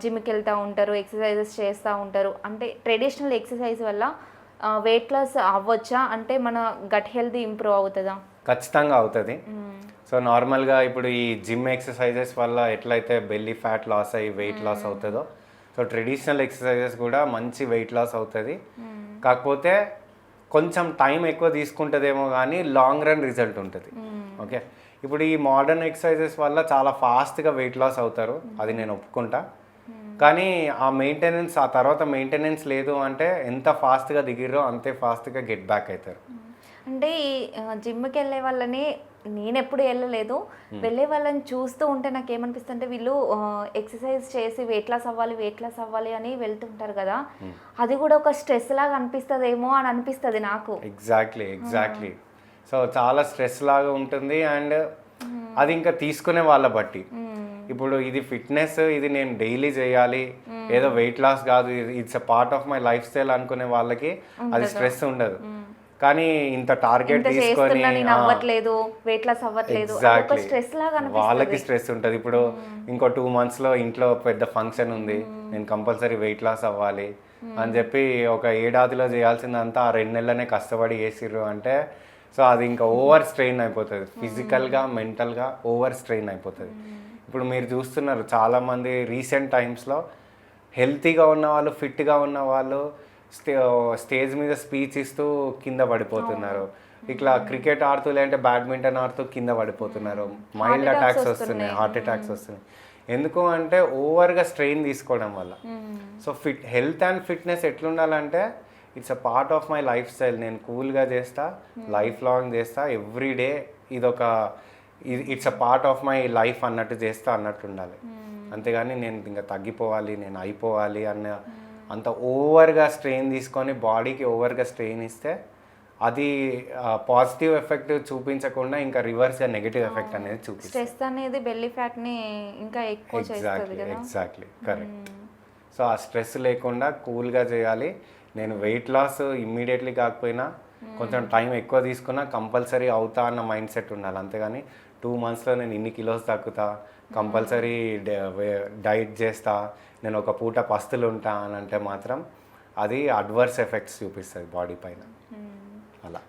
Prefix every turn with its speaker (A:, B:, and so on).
A: జిమ్కి వెళ్తూ ఉంటారు ఎక్సర్సైజెస్ చేస్తూ ఉంటారు. అంటే ట్రెడిషనల్ ఎక్సర్సైజ్ వల్ల వెయిట్ లాస్ అవ్వచ్చా? అంటే మన గట్ హెల్త్ ఇంప్రూవ్ అవుతుందా?
B: ఖచ్చితంగా అవుతుంది. సో నార్మల్గా ఇప్పుడు ఈ జిమ్ ఎక్సర్సైజెస్ వల్ల ఎట్లయితే బెల్లీ ఫ్యాట్ లాస్ అయ్యి వెయిట్ లాస్ అవుతుందో సో ట్రెడిషనల్ ఎక్సర్సైజెస్ కూడా మంచి వెయిట్ లాస్ అవుతుంది. కాకపోతే కొంచెం టైం ఎక్కువ తీసుకుంటుందేమో కానీ లాంగ్ రన్ రిజల్ట్ ఉంటుంది. ఓకే? ఇప్పుడు ఈ మోడర్న్ ఎక్సర్సైజెస్ వల్ల చాలా ఫాస్ట్గా వెయిట్ లాస్ అవుతారు. అది నేను ఒప్పుకుంటా. కానీ ఆ మెయింటెనెన్స్ ఆ తర్వాత మెయింటెనెన్స్ లేదు అంటే ఎంత ఫాస్ట్గా దిగిరో అంతే ఫాస్ట్గా గెట్ బ్యాక్ అవుతారు
A: అంటే ఈ జిమ్కి వెళ్ళే వాళ్ళని నేను ఎప్పుడు వెళ్ళలేదు. వెళ్ళే వాళ్ళని చూస్తూ ఉంటే నాకు ఏమనిపిస్తుంది అంటే వీళ్ళు ఎక్సర్సైజ్ చేసి వెయిట్ లాస్ అవ్వాలి వెయిట్ లాస్ అవ్వాలి అని వెళ్తుంటారు కదా. అది కూడా ఒక స్ట్రెస్ లాగా అనిపిస్తుందేమో అని అనిపిస్తుంది నాకు.
B: ఎగ్జాక్ట్లీ ఎగ్జాక్ట్లీ సో చాలా స్ట్రెస్ లాగా ఉంటుంది అండ్ అది ఇంకా తీసుకునే వాళ్ళ బట్టి. ఇప్పుడు ఇది ఫిట్నెస్ ఇది నేను డైలీ చేయాలి. ఏదో వెయిట్ లాస్ కాదు it's a part of my lifestyle అనుకునే వాళ్ళకి అది స్ట్రెస్ ఉండదు. కానీ ఇంత టార్గెట్ తీసుకొని
A: అవ్వట్లేదు వెయిట్ లాస్ అవ్వట్లేదు. స్ట్రెస్ లాగా
B: వాళ్ళకి స్ట్రెస్ ఉంటుంది. ఇప్పుడు ఇంకో టూ మంత్స్లో ఇంట్లో పెద్ద ఫంక్షన్ ఉంది. నేను కంపల్సరీ వెయిట్ లాస్ అవ్వాలి అని చెప్పి ఒక ఏడాదిలో చేయాల్సిందంతా ఆ రెండు నెలలనే కష్టపడి చేసిర్రు అంటే సో అది ఇంకా ఓవర్ స్ట్రెయిన్ అయిపోతుంది. ఫిజికల్గా మెంటల్గా ఓవర్ స్ట్రెయిన్ అయిపోతుంది. ఇప్పుడు మీరు చూస్తున్నారు చాలామంది రీసెంట్ టైమ్స్లో హెల్తీగా ఉన్న వాళ్ళు ఫిట్గా ఉన్న వాళ్ళు స్టే స్టేజ్ మీద స్పీచ్ ఇస్తూ కింద పడిపోతున్నారు. ఇట్లా క్రికెట్ ఆడుతూ లేదంటే బ్యాడ్మింటన్ ఆడుతూ కింద పడిపోతున్నారు. మైల్డ్ అటాక్స్ వస్తున్నాయి.
A: వస్తున్నాయి.
B: హార్ట్ అటాక్స్ వస్తున్నాయి. ఎందుకు అంటే ఓవర్గా స్ట్రెయిన్ తీసుకోవడం వల్ల. So fit health and fitness ఎట్లుండాలంటే it's a part of my lifestyle. నేను కూల్గా చేస్తా లైఫ్ లాంగ్ చేస్తా ఎవ్రీ డే ఇదొక it's a part of my life అన్నట్టు చేస్తా అన్నట్టు ఉండాలి అంతేగాని నేను ఇంకా తగ్గిపోవాలి నేను అయిపోవాలి అన్న అంత ఓవర్గా స్ట్రెయిన్ తీసుకొని బాడీకి ఓవర్గా స్ట్రెయిన్ ఇస్తే అది పాజిటివ్ ఎఫెక్ట్ చూపించకుండా ఇంకా రివర్స్గా నెగిటివ్ ఎఫెక్ట్ అనేది చూపిస్తుంది
A: స్ట్రెస్ అనేది బెల్లీ ఫ్యాట్ని ఇంకా ఎక్కువ చేస్తుంది
B: ఎగ్జాక్ట్లీ
A: కదా
B: ఎగ్జాక్ట్లీ కరెక్ట్ సో ఆ స్ట్రెస్ లేకుండా కూల్గా చేయాలి. నేను వెయిట్ లాస్ ఇమ్మీడియట్లీ కాకపోయినా కొంచెం టైం ఎక్కువ తీసుకున్నా కంపల్సరీ అవుతా అన్న మైండ్ సెట్ ఉండాలి. అంతేగాని టూ మంత్స్లో నేను ఇన్ని కిలోస్ తగ్గుతా కంపల్సరీ డైట్ చేస్తా నేను ఒక పూట పస్తులు ఉంటా అని అంటే మాత్రం అది అడ్వర్స్ ఎఫెక్ట్స్ చూపిస్తుంది బాడీ పైన.
A: మ్మ్.